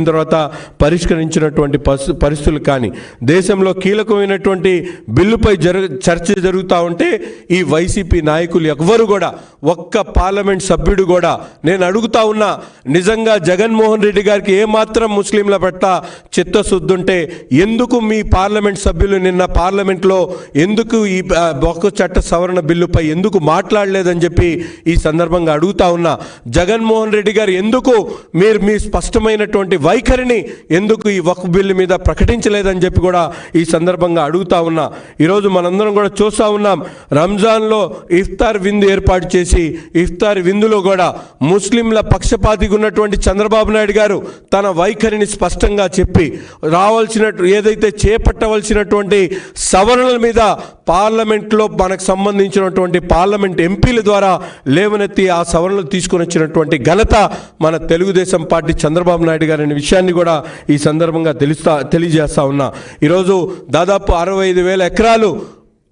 తర్వాత పరిష్కరించినటువంటి పరిస్థితులు కానీ దేశంలో కీలకమైనటువంటి బిల్లుపై జరు చర్చ జరుగుతూ ఉంటే ఈ వైసీపీ నాయకులు ఎవ్వరు కూడా ఒక్క పార్లమెంట్ సభ్యుడు కూడా నేను అడుగుతా ఉన్నా నిజంగా జగన్మోహన్ రెడ్డి గారికి ఏమాత్రం ముస్లింల పట్ల చిత్తశుద్ధుంటే ఎందుకు మీ పార్లమెంట్ సభ్యులు నిన్న పార్లమెంట్లో ఎందుకు ఈ ఆ, ఒక్క చట్ట సవరణ బిల్లుపై ఎందుకు మాట్లాడలేదని చెప్పి ఈ సందర్భంగా అడుగుతా ఉన్నా జగన్మోహన్ రెడ్డి గారు ఎందుకు మీరు మీ స్పష్టమైనటువంటి వైఖరిని ఎందుకు ఈ వక్ బిల్లు మీద ప్రకటించలేదని చెప్పి కూడా ఈ సందర్భంగా అడుగుతా ఉన్నా. ఈరోజు మనందరం కూడా చూస్తూ ఉన్నాం. రంజాన్లో ఇఫ్తార్ విందు ఏర్పాటు చేసి ఇఫ్తార్ విందులో కూడా ముస్లింల పక్షపాతిగా ఉన్నటువంటి చంద్రబాబు నాయుడు గారు తన వైఖరిని స్పష్టంగా చెప్పి రావాల్సిన ఏదైతే చేపట్టవలసినటువంటి సవరణల మీద పార్లమెంట్లో మనకు సంబంధించినటువంటి పార్లమెంట్ ఎంపీల ద్వారా లేవనెత్తి ఆ సవరణలు తీసుకొని వచ్చినటువంటి ఘనత మన తెలుగుదేశం పార్టీ చంద్రబాబు నాయుడు గారిని విషయాన్ని కూడా ఈ సందర్భంగా తెలుస్తా తెలియజేస్తా ఉన్నా. ఈరోజు దాదాపు అరవై ఐదు వేల ఎకరాలు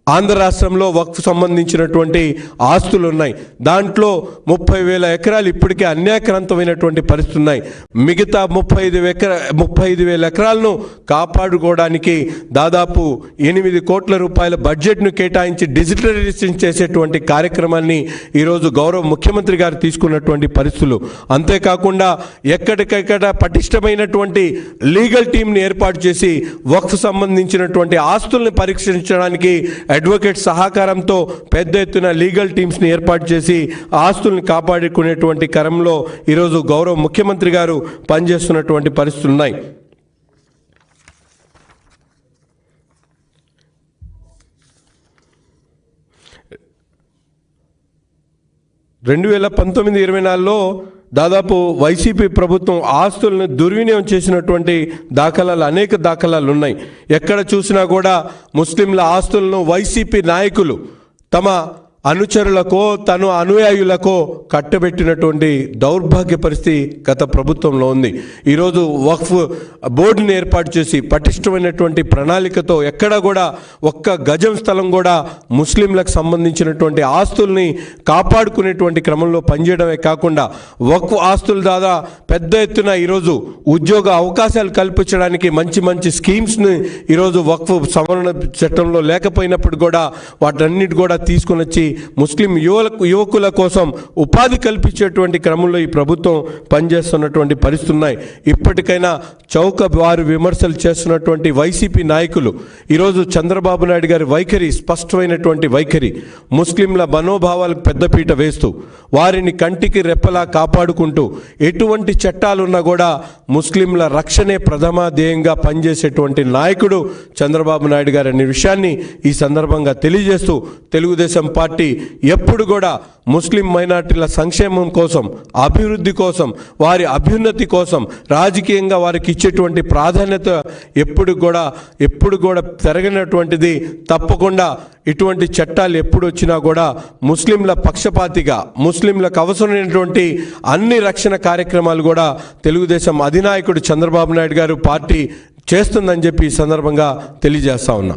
ఆంధ్ర రాష్ట్రంలో వక్ఫ్ సంబంధించినటువంటి ఆస్తులు ఉన్నాయి. దాంట్లో ముప్పై వేల ఎకరాలు ఇప్పటికే అన్యాక్రాంతమైనటువంటి పరిస్థితులు ఉన్నాయి. మిగతా ముప్పై ఐదు ఎకరా ముప్పై ఐదు వేల ఎకరాలను కాపాడుకోవడానికి దాదాపు ఎనిమిది కోట్ల రూపాయల బడ్జెట్ను కేటాయించి డిజిటలైజేషన్ చేసేటువంటి కార్యక్రమాన్ని ఈరోజు గౌరవ ముఖ్యమంత్రి గారు తీసుకున్నటువంటి పరిస్థితులు. అంతేకాకుండా ఎక్కడికెక్కడ పటిష్టమైనటువంటి లీగల్ టీంని ఏర్పాటు చేసి వక్ఫ్ సంబంధించినటువంటి ఆస్తుల్ని పరీక్షించడానికి అడ్వకేట్ సహకారంతో పెద్ద ఎత్తున లీగల్ టీమ్స్ని ఏర్పాటు చేసి ఆస్తుల్ని కాపాడుకునేటువంటి క్రమంలో ఈరోజు గౌరవ ముఖ్యమంత్రి గారు పనిచేస్తున్నటువంటి పరిస్థితులు ఉన్నాయి. రెండు వేల పంతొమ్మిది ఇరవై నాలుగులో దాదాపు వైసీపీ ప్రభుత్వం ఆస్తులను దుర్వినియోగం చేసినటువంటి దాఖలాలు అనేక దాఖలాలు ఉన్నాయి. ఎక్కడ చూసినా కూడా ముస్లింల ఆస్తులను వైసీపీ నాయకులు తమ అనుచరులకో తను అనుయాయులకో కట్టబెట్టినటువంటి దౌర్భాగ్య పరిస్థితి గత ప్రభుత్వంలో ఉంది. ఈరోజు వక్ఫ్ బోర్డుని ఏర్పాటు చేసి పటిష్టమైనటువంటి ప్రణాళికతో ఎక్కడ కూడా ఒక్క గజం స్థలం కూడా ముస్లింలకు సంబంధించినటువంటి ఆస్తుల్ని కాపాడుకునేటువంటి క్రమంలో పనిచేయడమే కాకుండా వక్ఫ్ ఆస్తుల దాదా పెద్ద ఎత్తున ఈరోజు ఉద్యోగ అవకాశాలు కల్పించడానికి మంచి మంచి స్కీమ్స్ని ఈరోజు వక్ఫ్ సవరణ చట్టంలో లేకపోయినప్పుడు కూడా వాటన్నిటి కూడా తీసుకొని వచ్చి ముస్లిం యువలకు యువకుల కోసం ఉపాధి కల్పించేటువంటి క్రమంలో ఈ ప్రభుత్వం పనిచేస్తున్నటువంటి పరిస్థితులు ఉన్నాయి. ఇప్పటికైనా చౌక వారు విమర్శలు చేస్తున్నటువంటి వైసీపీ నాయకులు ఈరోజు చంద్రబాబు నాయుడు గారి వైఖరి స్పష్టమైనటువంటి వైఖరి ముస్లింల మనోభావాలకు పెద్దపీట వేస్తూ వారిని కంటికి రెప్పలా కాపాడుకుంటూ ఎటువంటి చట్టాలున్నా కూడా ముస్లింల రక్షణే ప్రథమ ధ్యేయంగా పనిచేసేటువంటి నాయకుడు చంద్రబాబు నాయుడు గారు అనే విషయాన్ని ఈ సందర్భంగా తెలియజేస్తూ తెలుగుదేశం పార్టీ పార్టీ ఎప్పుడు కూడా ముస్లిం మైనార్టీల సంక్షేమం కోసం అభివృద్ధి కోసం వారి అభ్యున్నతి కోసం రాజకీయంగా వారికి ఇచ్చేటువంటి ప్రాధాన్యత ఎప్పుడు కూడా ఎప్పుడు కూడా పెరగినటువంటిది తప్పకుండా ఇటువంటి చట్టాలు ఎప్పుడు వచ్చినా కూడా ముస్లింల పక్షపాతిగా ముస్లింలకు అవసరమైనటువంటి అన్ని రక్షణ కార్యక్రమాలు కూడా తెలుగుదేశం అధినాయకుడు చంద్రబాబు నాయుడు గారు పార్టీ చేస్తుందని చెప్పి ఈ సందర్భంగా తెలియజేస్తా ఉన్నా.